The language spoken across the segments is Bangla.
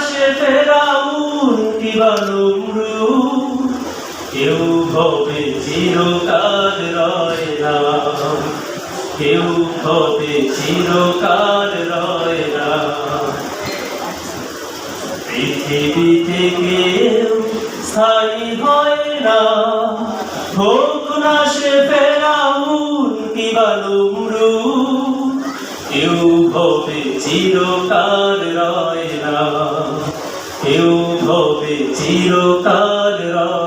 সে ফেরাউন কেউ হবে চিরকাল রয় না কেউ হবে চিরকাল রয় না পৃথিবীতে কেউ স্থায়ী হয় না হোক না সে ফেরাউন কিবা নমরুদ, কেউ ভবে চিরকাল রয় না। কেউ ভবে চিরকাল রয়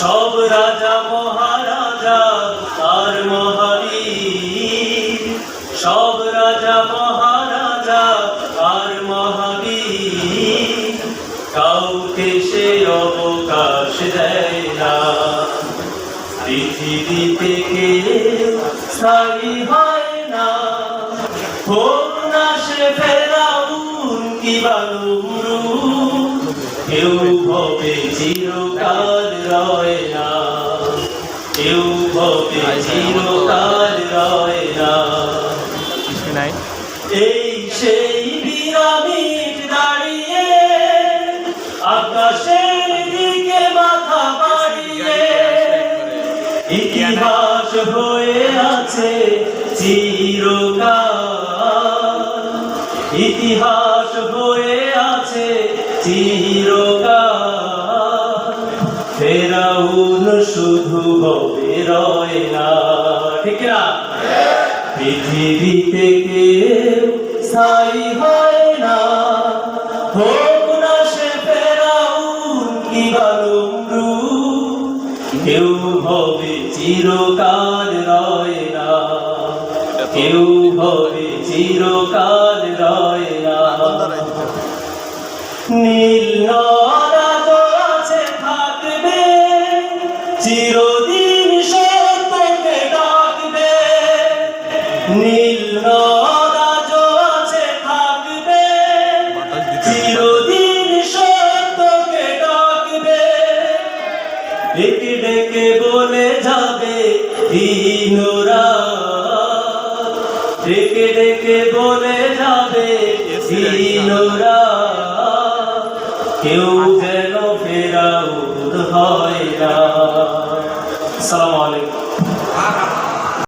সব রাজা মহারাজা আর মহাবীর। সব রাজা মহারাজা আর মহাবীর। কাউকে সে অবকাশ দেয় না। পৃথিবীতে কেউ স্থায়ী হয় না। হোক না সে ফেরাউন কিবা নমরুদ, কেউ হবে চিরকাল রয় না। কেউ হবে চিরকাল রয় না। এই সেই পিরামিড দাঁড়িয়ে আকাশের দিকে মাথা বাড়িয়ে। ইতিহাস হয়ে আছে চিরকাল। ইতিহাস হয়ে চিরকাল। ফেরাউন শুধু হবে রয় না। ঠিক না কেউ স্থায়ী হয় না। হোক না সে ফেরাউন কি হবে চিরকাল রয় না। কেউ হবে চিরকাল রয় না। নীল নরাজ আছে থাকবে চিরদিন সত্যকে ডাকবে। নীল নরাজ আছে থাকবে চিরদিন সত্যকে ডাকবে। ডেকে ডেকে বলে যাবে দিনরা ডেকে ডেকে বলে যাবে কেউ যেন ফেরাউদ হয় না। সালাম আলাইকুম।